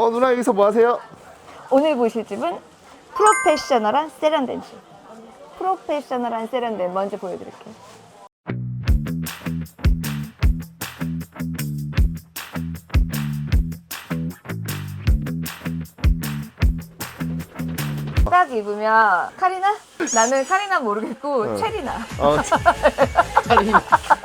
어 누나 여기서 뭐 하세요? 오늘 보실 집은 프로페셔널한 세련된 집. 프로페셔널한 세련된 먼저 보여드릴게요. 딱 입으면 카리나? 나는 카리나 모르겠고 어. 체리나. 어, 차림.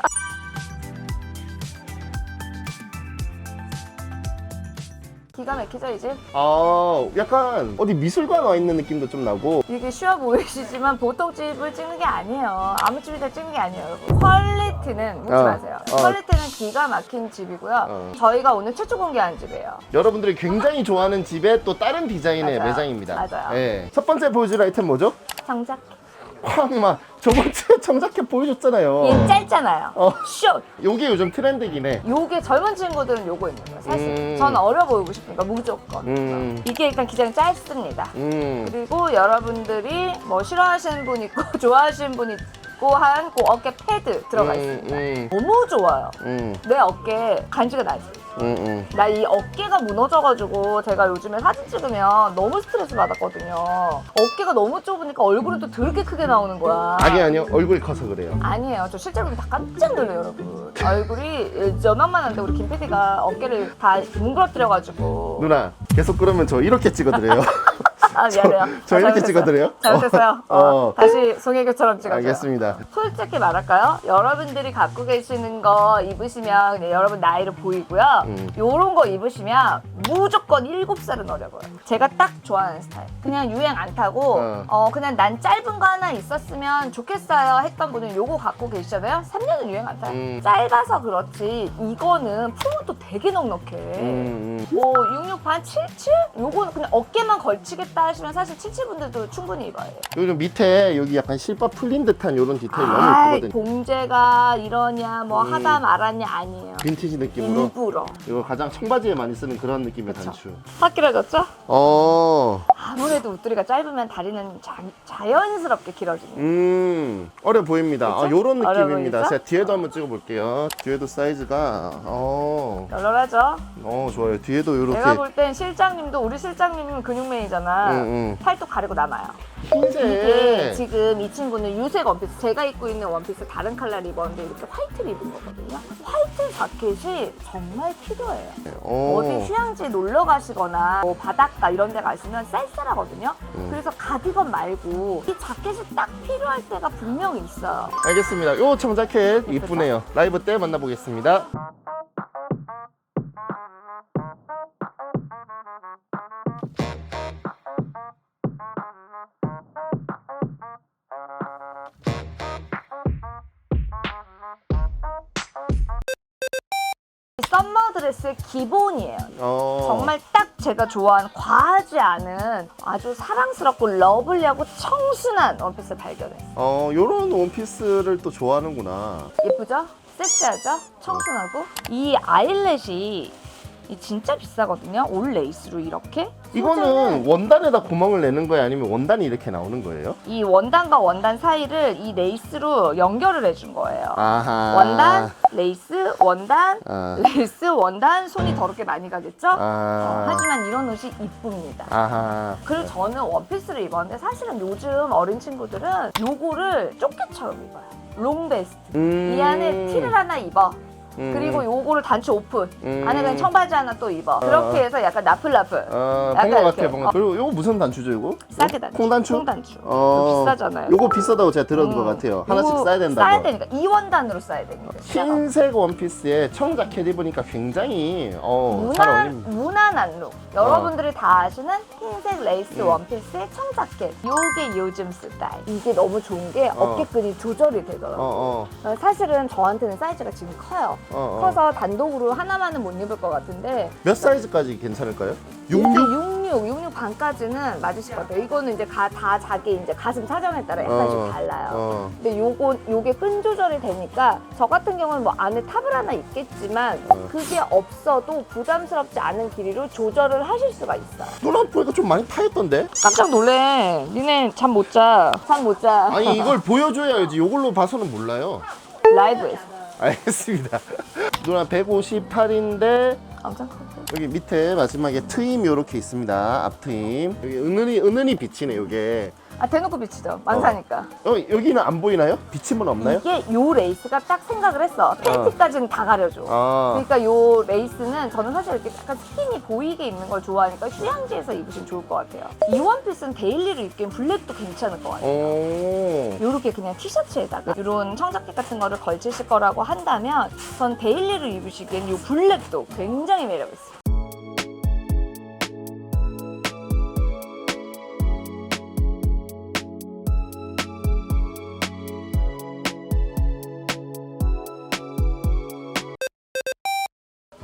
기가 막히죠 이 집? 아, 약간 어디 미술관 와 있는 느낌도 좀 나고. 이게 쉬워 보이시지만 보통 집을 찍는 게 아니에요. 아무 집이나 찍는 게 아니에요, 여러분. 퀄리티는 묻지 어, 마세요. 어. 퀄리티는 기가 막힌 집이고요. 어. 저희가 오늘 최초 공개한 집이에요. 여러분들이 굉장히 좋아하는 집의 또 다른 디자인의 맞아요. 매장입니다. 맞아요. 예. 첫 번째 보여줄 아이템 뭐죠? 장작. 황마. 저번 주에 청자켓 보여줬잖아요. 얘 짧잖아요. 어. 숏. 요게 요즘 트렌드긴 해. 요게 젊은 친구들은 요거 입는 거예요, 사실. 음. 저는 어려 보이고 싶으니까 무조건. 음. 이게 일단 기장이 짧습니다. 음. 그리고 여러분들이 뭐 싫어하시는 분 있고 좋아하시는 분 있고 한그 어깨 패드 들어가 있습니다. 음, 너무 좋아요. 음, 내 어깨 간지가 나지. 음, 음. 나 이 어깨가 무너져가지고 제가 요즘에 사진 찍으면 너무 스트레스 받았거든요. 어깨가 너무 좁으니까 얼굴이 또 더럽게 크게 나오는 거야. 아니 아니요 얼굴이 커서 그래요. 아니에요. 저 실제로 다 깜짝 놀라요, 여러분. 얼굴이 저만만한데 우리 김 PD가 어깨를 다 뭉그러뜨려가지고. 누나 계속 그러면 저 이렇게 찍어드려요. 아, 미안해요. 저 아, 이렇게. 찍어드려요? 잘못했어요. 어, 어. 다시 송혜교처럼 찍어줘요. 알겠습니다. 솔직히 말할까요? 여러분들이 갖고 계시는 거 입으시면 그냥 여러분 나이로 보이고요. 음. 요런 거 입으시면 무조건 7살은 어려 보여요. 제가 딱 좋아하는 스타일. 그냥 유행 안 타고 어. 어, 그냥 난 짧은 거 하나 있었으면 좋겠어요 했던 분은 요거 갖고 계시잖아요. 3년은 유행 안 타요. 음. 짧아서 그렇지 이거는 품은 또 되게 넉넉해. 음, 음. 뭐 66반 77? 요거는 그냥 어깨만 걸치 겠다 하시면 사실 77분들도 충분히 입어요. 요즘 밑에 여기 약간 실밥 풀린 듯한 이런 디테일 너무 예쁘거든요. 봉제가 이러냐 뭐 음. 하다 말았냐 아니에요. 빈티지 느낌으로. 일부러. 이거 가장 청바지에 많이 쓰는 그런 느낌의. 단추. 확실해졌죠? 어, 아무래도 웃두리가 짧으면 다리는 자, 자연스럽게 길어집니다. 음, 어려 보입니다. 아, 그쵸? 요런 어려 느낌입니다. 보이죠? 제가 뒤에도 한번 찍어 볼게요. 뒤에도 사이즈가, 어, 널널하죠? 어, 좋아요. 뒤에도 요렇게. 내가 볼 땐 실장님도 우리 실장님은 근육맨이잖아. 응, 응. 팔뚝 가리고 남아요. 이게 흰색. 지금 이 친구는 유색 원피스 제가 입고 있는 원피스 다른 컬러를 입었는데 이렇게 화이트를 입은 거거든요 화이트 자켓이 정말 필요해요 어. 어디 휴양지 놀러 가시거나 뭐 바닷가 이런 데 가시면 쌀쌀하거든요 음. 그래서 가디건 말고 이 자켓이 딱 필요할 때가 분명히 있어요 알겠습니다. 요 청자켓 이쁘네요. 라이브 때 만나보겠습니다. 이 썸머 드레스의 기본이에요 어. 정말 딱 제가 좋아하는 과하지 않은 아주 사랑스럽고 러블리하고 청순한 원피스를 발견했어요 어, 요런 원피스를 또 좋아하는구나. 예쁘죠? 섹시하죠? 청순하고 이 아일렛이 이 진짜 비싸거든요. 올 레이스로 이렇게. 이거는 원단에다 구멍을 내는 거예요? 아니면 원단이 이렇게 나오는 거예요? 이 원단과 원단 사이를 이 레이스로 연결을 해준 거예요. 아하. 원단, 레이스, 원단, 아. 레이스, 원단 손이 더럽게 많이 가겠죠? 어, 아. 하지만 이런 옷이 이쁩니다. 아하. 그리고 저는 원피스를 입었는데 사실은 요즘 어린 친구들은 요거를 조끼처럼 입어요. 롱베스트. 음. 이 안에 티를 하나 입어. 음. 그리고 요거를 단추 오픈. 음. 안에 그냥 청바지 하나 또 입어. 그렇게 해서 약간 나플나플. 어, 약간 본것 이렇게. 같아, 본것 어. 그리고 요거 무슨 단추죠, 이거? 싸게 단추. 콩단추? 콩단추. 어. 비싸잖아요. 요거 비싸다고 제가 들은 것 음. 같아요. 하나씩 싸야 된다고. 싸야 되니까 이 원단으로 싸야 되니까. 흰색 원피스에 청자켓 입으니까 굉장히 어, 잘 무난 어울립니다. 무난한 룩. 여러분들이 다 아시는 흰색 레이스 음. 원피스에 청자켓. 요게 요즘 스타일. 이게 너무 좋은 게 어. 어깨끈이 조절이 되더라고요. 어, 어, 어, 사실은 저한테는 사이즈가 지금 커요. 어, 어. 커서 단독으로 하나만은 못 입을 것 같은데 몇 사이즈까지 괜찮을까요? 66, 66? 66, 66 반까지는 맞으실 것 같아요. 이거는 이제 가, 다 자기 이제 가슴 사정에 따라 약간씩 어, 달라요. 어. 근데 요거 요게 끈 조절이 되니까 저 같은 경우는 뭐 안에 탑을 하나 입겠지만 어. 그게 없어도 부담스럽지 않은 길이로 조절을 하실 수가 있어요. 누나 보니까 좀 많이 파였던데? 깜짝 놀래. 니네 잠 못 자. 잠 못 자. 아니 이걸 보여줘야지 이걸로 봐서는 몰라요 라이브에서. 알겠습니다 누나 158인데 엄청 커. 여기 밑에 마지막에 트임 요렇게 있습니다. 앞 트임. 여기 은은히 은은히 비치네 요게. 아 대놓고 비치죠. 만사니까. 어 여기는 안 보이나요? 비침은 없나요? 이게 요 레이스가 딱 생각을 했어. 팬티까지는 다 가려줘. 아. 그러니까 요 레이스는 저는 사실 이렇게 약간 스킨이 보이게 입는 걸 좋아하니까 휴양지에서 입으시면 좋을 것 같아요. 이 원피스는 데일리로 입기엔 블랙도 괜찮을 것 같아요. 오. 요렇게 그냥 티셔츠에다가 이런 청자켓 같은 거를 걸치실 거라고 한다면 전 데일리로 입으시기엔 요 블랙도 굉장히 매력 있어요.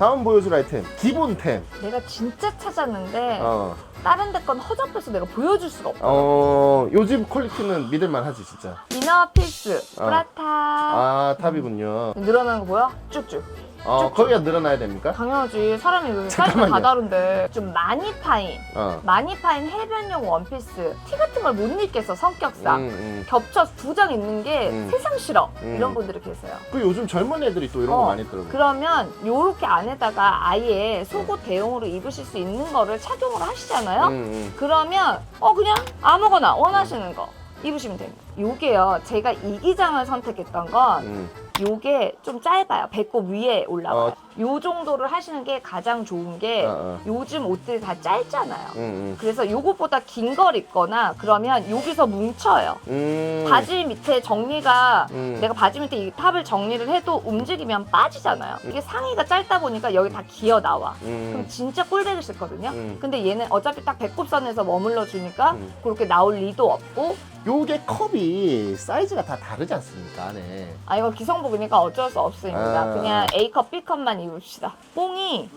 다음 보여줄 아이템 기본템. 내가 진짜 찾았는데 어. 다른 데 건 허접해서 내가 보여줄 수가 없어. 어 요즘 퀄리티는 믿을만 하지 진짜. 이너 필수, 어. 브라타. 아 탑이군요. 늘어나는 거 보여? 쭉쭉. 어 거기가 늘어나야 됩니까? 당연하지. 사람이 그 사이즈 잠깐만요. 다 다른데. 좀 많이 파인, 어. 많이 파인 해변용 원피스. 티 같은 걸 못 입겠어, 성격상. 음, 음. 겹쳐서 두 장 입는 게 음. 세상 싫어. 음. 이런 분들이 계세요. 그 요즘 젊은 애들이 또 이런 어, 거 많이 들어요. 그러면 요렇게 안에다가 아예 속옷 대용으로 입으실 수 있는 거를 착용을 하시잖아요. 음, 음. 그러면 어 그냥 아무거나 원하시는 거 입으시면 됩니다. 요게요. 제가 이 기장을 선택했던 건 음. 요게 좀 짧아요. 배꼽 위에 올라와요. 어. 요 정도를 하시는 게 가장 좋은 게 어, 어. 요즘 옷들이 다 짧잖아요. 음, 그래서 요것보다 긴 걸 입거나 그러면 여기서 뭉쳐요. 음. 음. 바지 밑에 정리가 음. 내가 바지 밑에 이 탑을 정리를 해도 움직이면 빠지잖아요. 이게 상의가 짧다 보니까 여기 다 기어 나와. 그럼 음. 진짜 꼴배기 싫거든요. 음. 근데 얘는 어차피 딱 배꼽선에서 머물러 주니까 음. 그렇게 나올 리도 없고 요게 컵이 사이즈가 다 다르지 않습니까 안에 아 이거 기성복 이니까 어쩔 수 없습니다. 아. 그냥 A컵, B컵만 입읍시다. 뽕이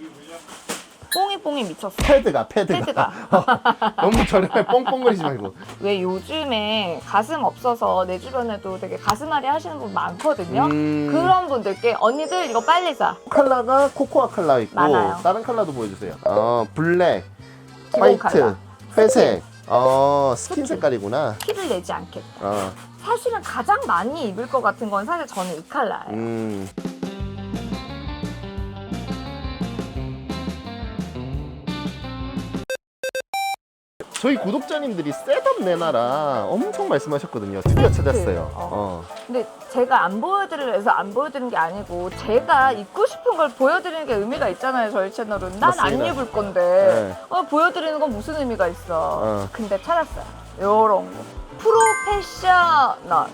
뽕이 뽕이 미쳤어. 패드가 패드가, 패드가. 너무 저렴해 뻥뻥거리지 말고 왜 요즘에 가슴 없어서 내 주변에도 되게 가슴앓이 하시는 분 많거든요. 음. 그런 분들께 언니들 이거 빨리 사. 컬러가 코코아 컬러 있고 많아요. 다른 컬러도 보여주세요 어 블랙 기본 화이트 컬러. 회색 어 스킨 색깔이구나 티를 내지 않겠다. 어, 사실은 가장 많이 입을 것 같은 건 사실 저는 이 컬러예요. 음. 저희 구독자님들이 셋업 내놔라 엄청 말씀하셨거든요 드디어. 찾았어요 어. 어. 근데 제가 안 보여드리려 해서 안 보여드리는 게 아니고 제가 입고 싶은 걸 보여드리는 게 의미가 있잖아요 저희 채널은 난 안 맞습니다. 입을 건데 네. 어, 보여드리는 건 무슨 의미가 있어 어. 근데 찾았어요 요런 거 프로페셔널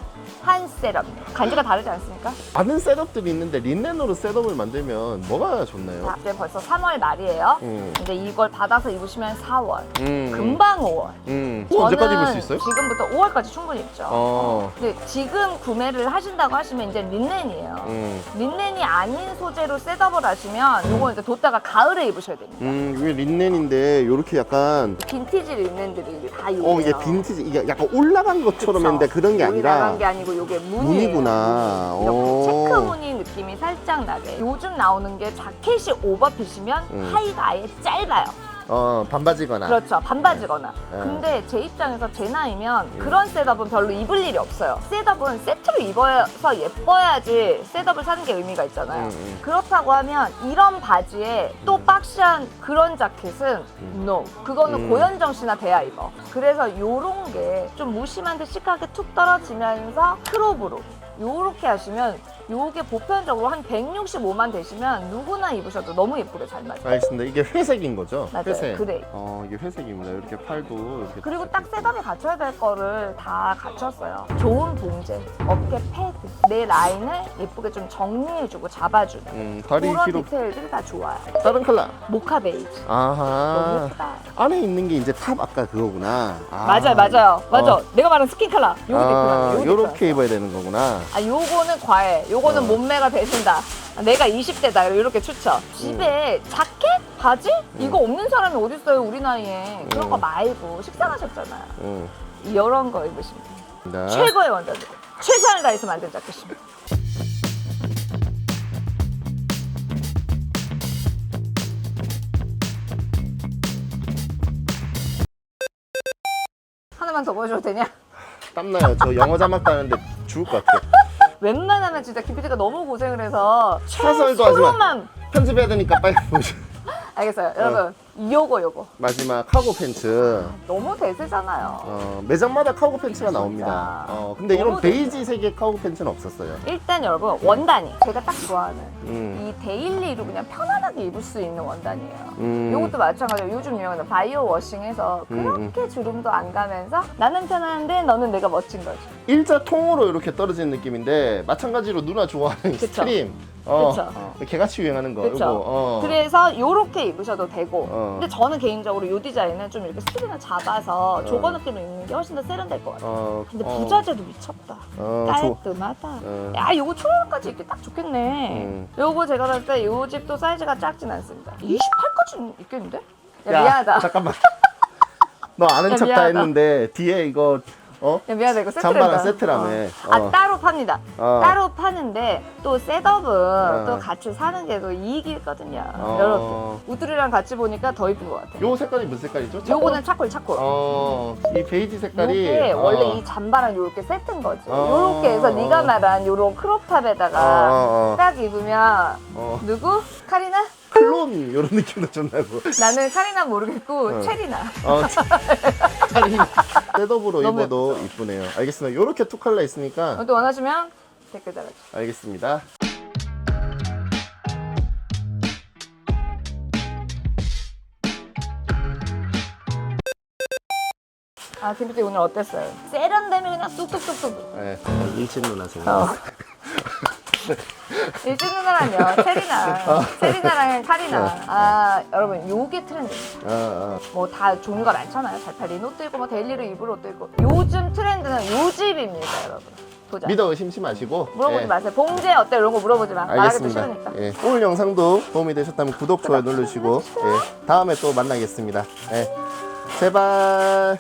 한 셋업 간지가 다르지 않습니까? 많은 셋업들이 있는데 린넨으로 셋업을 만들면 뭐가 좋나요? 자 이제 벌써 3월 말이에요 음. 이제 이걸 받아서 입으시면 4월 음. 금방 5월 음. 어, 언제까지 입을 수 있어요? 지금부터 5월까지 충분히 입죠 어. 근데 지금 구매를 하신다고 하시면 이제 린넨이에요 음. 린넨이 아닌 소재로 셋업을 하시면 요거 이제 뒀다가 가을에 입으셔야 됩니다. 음, 이게 린넨인데 요렇게 약간 빈티지 린넨들이 다 요예요. 어 이게 빈티지 이게 약간 올라 간 것처럼 했는데 그런 게 아니라 나간 게 아니고 요게 무늬예요. 무늬구나. 이렇게 오. 체크 무늬 느낌이 살짝 나게. 요즘 나오는 게 자켓이 오버핏이면 음. 하의가 아예 짧아요. 어 반바지거나 그렇죠. 반바지거나. 네. 근데 제 입장에서 제 나이면 그런 셋업은 별로 입을 일이 없어요. 셋업은 세트로 입어서 예뻐야지 셋업을 사는 게 의미가 있잖아요. 음, 음. 그렇다고 하면 이런 바지에 또 박시한 그런 자켓은 no. 그거는 음. 고현정 씨나 돼야 입어. 그래서 요런 게 좀 무심한 듯 시크하게 툭 떨어지면서 크롭으로 요렇게 하시면 요게 보편적으로 한 165만 되시면 누구나 입으셔도 너무 예쁘게 잘 맞아요. 알겠습니다 이게 회색인 거죠? 맞아요. 회색 그레이. 어 이게 회색입니다 이렇게 팔도 이렇게 그리고 딱 셋업이 갖춰야 될 거를 다 갖췄어요. 좋은 봉제, 어깨 패드, 내 라인을 예쁘게 좀 정리해주고 잡아주는 음 다리 그런 뒤로 디테일들이 다 좋아요. 다른 컬러 모카 베이지. 너무 아하 예쁘다. 안에 있는 게 이제 탑 아까 그거구나 아. 맞아요, 맞아요, 맞아. 어. 내가 말한 스킨 컬러. 요거 아 있구나. 요렇게 입어야 되는 거구나 아, 요거는 과해. 요거 는 어. 몸매가 되신다. 아, 내가 20대다. 이렇게 추천. 집에 자켓, 바지 이거 없는 사람이 어디 있어요, 우리 나이에. 그런 거 음. 말고 식상하셨잖아요. 음. 이런 거 입으시면 돼요. 네. 최고의 원단들. 최선을 다해서 만든 자켓입니다. 하나만 더 보여줘도 되냐? 땀나요 저 영어 자막 따는데 죽을 것 같아요 웬만하면 진짜 김PD가 너무 고생을 해서 차설도 하지 마. 최소만 편집해야 되니까 빨리 보여줘 알겠어요. 여러분, 요거 요거. 마지막 카고 팬츠. 너무 대세잖아요. 어, 매장마다 카고 팬츠가 나옵니다. 어, 근데 이런 너무 베이지색의 카고 팬츠는 없었어요. 일단 여러분, 원단이 제가 딱 좋아하는 음. 이 데일리로 그냥 편안하게 입을 수 있는 원단이에요. 음. 이것도 마찬가지로 요즘 유행하는 바이오 워싱해서 음, 그렇게 주름도 안 가면서 나는 편한데 너는 내가 멋진 거지. 일자 통으로 이렇게 떨어지는 느낌인데 마찬가지로 누나 좋아하는 그쵸. 스트림. 어, 그쵸. 개같이 유행하는 거. 그쵸. 이거. 어. 그래서 이렇게 입으셔도 되고 어. 근데 저는 개인적으로 이 디자인은 좀 이렇게 스트링을 잡아서 어. 조거 느낌을 입는 게 훨씬 더 세련될 것 같아요. 어, 근데 어. 부자재도 미쳤다. 어, 조- 깔끔하다. 어. 야, 요거 초록까지 입기 딱 좋겠네. 음. 요거 제가 봤을 때 요 집도 사이즈가 작진 않습니다. 28까지 있겠는데? 야, 야, 미안하다. 잠깐만. 너 아는 야, 척 다 미안하다. 했는데 뒤에 이거 어? 야, 미안하다. 이거 세트를 잠바랑 세트라며. 아, 어. 따로 팝니다. 어. 따로 파는데 또 셋업은 또 어. 같이 사는 게 또 이익이 있거든요. 어. 여러분. 우드리랑 같이 보니까 더 이쁜 것 같아요. 요 색깔이 무슨 색깔이죠? 요거는 차콜 차콜. 어, 이 베이지 색깔이 요게 어. 원래 이 잠바랑 요렇게 세트인 거지. 어. 요렇게 해서 네가 말한 요런 크롭탑에다가 어, 어, 어. 딱 입으면 어. 누구? 카리나? 클론 이런 느낌도 좀 나고. 나는 카리나 모르겠고 어. 체리나. 어, 색깔이 셋업으로 너무 입어도 이쁘네요. 알겠습니다. 요렇게 투 컬러 있으니까 또 원하시면 댓글 달아주세요. 알겠습니다. 아 김PD 오늘 어땠어요? 세련되면 그냥 뚝뚝뚝뚝. 네, 일진 누나 생 어. 일진 누나랑요 체리나 체리나랑 카리나. 아. 여러분 요게 트렌드입니다 아, 아. 뭐다 종류가 많잖아요. 잘팔린 옷도 있고 뭐 데일리로 입을 옷도 있고. 요즘 트렌드는 요 집입니다 여러분. 보자 믿어 의심치 마시고. 물어보지 예, 마세요. 봉제 어때? 이런 거 물어보지 마. 말하기도 알겠습니다. 싫으니까. 예, 오늘 영상도 도움이 되셨다면 구독, 좋아요 눌러주시고. 예, 다음에 또 만나겠습니다. 예, 제발.